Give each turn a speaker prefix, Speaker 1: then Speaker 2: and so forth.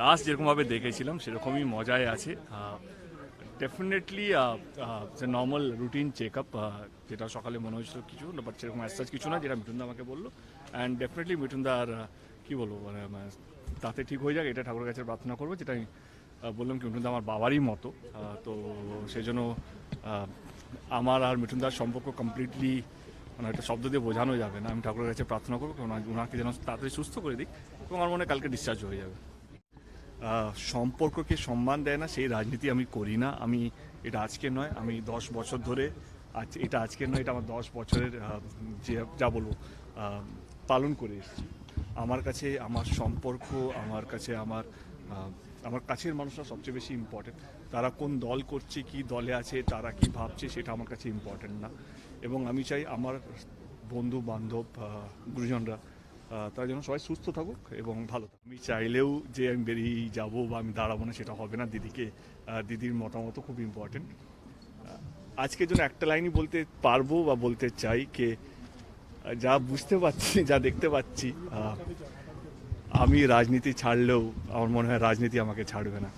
Speaker 1: Last যেরকমভাবে দেখেছিলাম, সেরকমই মজায় আছে। ডেফিনেটলি যে নর্মাল রুটিন চেক আপ যেটা সকালে মনে হয়েছিল কিছু বাট সেরকম অ্যাজ কিছু না, যেটা মিঠুনদা আমাকে বলল। অ্যান্ড ডেফিনেটলি মিঠুনদা আর কী বলব মানে মানে তাতে ঠিক হয়ে যাক, এটা ঠাকুরের কাছে প্রার্থনা করব, যেটা আমি বললাম কি, মিঠুনদা আমার বাবারই মতো। তো সেই জন্য আমার আর মিঠুনদার সম্পর্ক কমপ্লিটলি মানে একটা শব্দ দিয়ে বোঝানো যাবে না। আমি ঠাকুরের কাছে প্রার্থনা করব, কারণ ওনাকে যেন তাড়াতাড়ি সুস্থ করে দিক, এবং আমার মনে কালকে ডিসচার্জ হয়ে যাবে। সম্পর্ককে সম্মান দেয় না, সেই রাজনীতি আমি করি না। আমি এটা আজকে নয়, আমি দশ বছর ধরে আজ এটা আজকের নয়, এটা আমার দশ বছরের যে যা বলব পালন করে এসেছি। আমার কাছে আমার সম্পর্ক, আমার কাছে আমার আমার কাছের মানুষরা সবচেয়ে বেশি ইম্পর্টেন্ট তারা কোন দল করছে, কি দলে আছে, তারা কি ভাবছে, সেটা আমার কাছে ইম্পর্টেন্ট না। এবং আমি চাই আমার বন্ধু বান্ধব গুরুজনরা তারা যেন সবাই সুস্থ থাকুক এবং ভালো থাকুক। আমি চাইলেও যে আমি বেরিয়ে যাব বা আমি দাঁড়াবো না, সেটা হবে না। দিদিকে দিদির মতামত খুব ইম্পর্টেন্ট আজকের জন্য একটা লাইনই বলতে পারব বা বলতে চাই কে যা বুঝতে পারছি, যা দেখতে পাচ্ছি আমি রাজনীতি ছাড়লেও আমার মনে হয় রাজনীতি আমাকে ছাড়বে না.